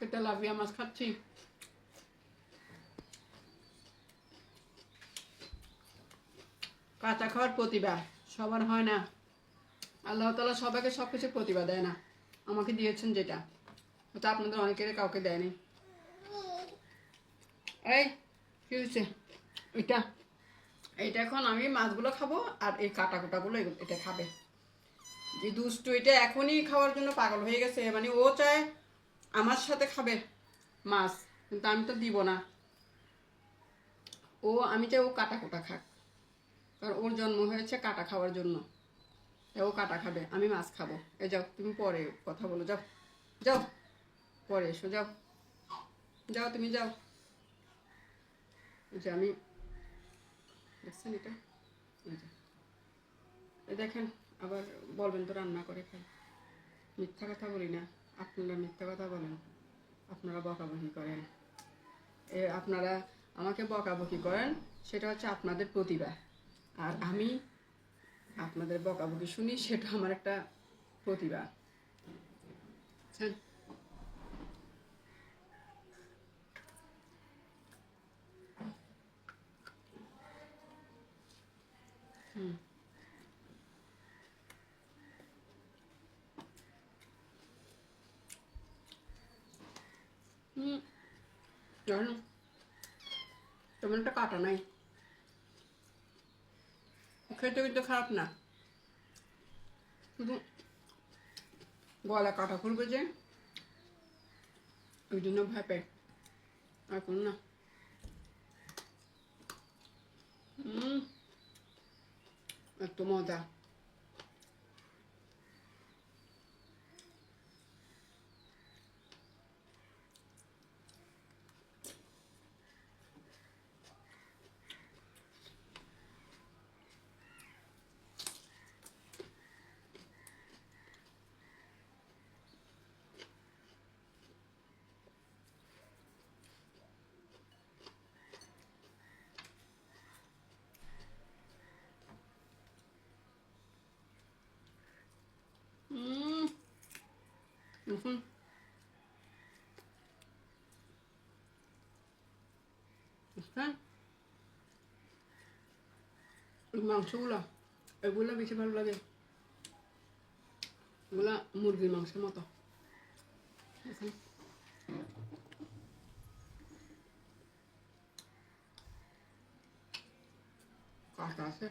আজকে তেলাপিয়া মাছ খাচ্ছি কাঁচা খাওয়ার প্রতিভা, সবার হয় না। আল্লাহ তালা সবাইকে সব কিছু প্রতিভা দেয় না। আমাকে দিয়েছেন যেটা। হয়তো আপনাদের অনেকের কাউকে দেয়নি। এই, কি হয়েছে? এটা, এইটা এখন আমি মাছগুলো খাব আর এই কাটা কুটাগুলো এটা খাবে। যে দুষ্টু এটা এখনই খাওয়ার জন্য পাগল হয়ে গেছে। মানে ও চায় আমার সাথে খাবে? মাছ, কিন্তু আমি তো দিব না। ও, আমি চাই ও কাটা কোটা খাক। কারণ ওর জন্ম হয়েছে কাটা খাওয়ার জন্য। ও কাটা খাবে, আমি মাছ খাব। এ, যাও, তুমি পরে কথা বলো, যাও। যাও, পরে এসো, যাও। যাও, তুমি যাও। যে আমি, দেখছেন এটা? দেখেন, আবার বলবেন তো রান্না করে খাই। মিথ্যা কথা বলি না। আপনারা মিথ্যা কথা বলেন, আপনারা বকাবকি করেন। এ, আপনারা আমাকে বকাবকি করেন, সেটা হচ্ছে আপনাদের প্রতিভা। আর আমি আপনাদের বকাবকি শুনি, সেটা আমার একটা প্রতিভা বুঝছেন? হুম হুম তেমন একটা কাটা নাই। খেতে কিন্তু খারাপ না। শুধু গলা কাটা খুলবে যে, ওই জন্য ভয় কোনো না। হুম এত মজা। হুম বুঝছেন এই মাংসগুলো এগুলো বেশি ভালো লাগে এগুলা মুরগির মাংসের মতো দেখেন। কাঁচা আছে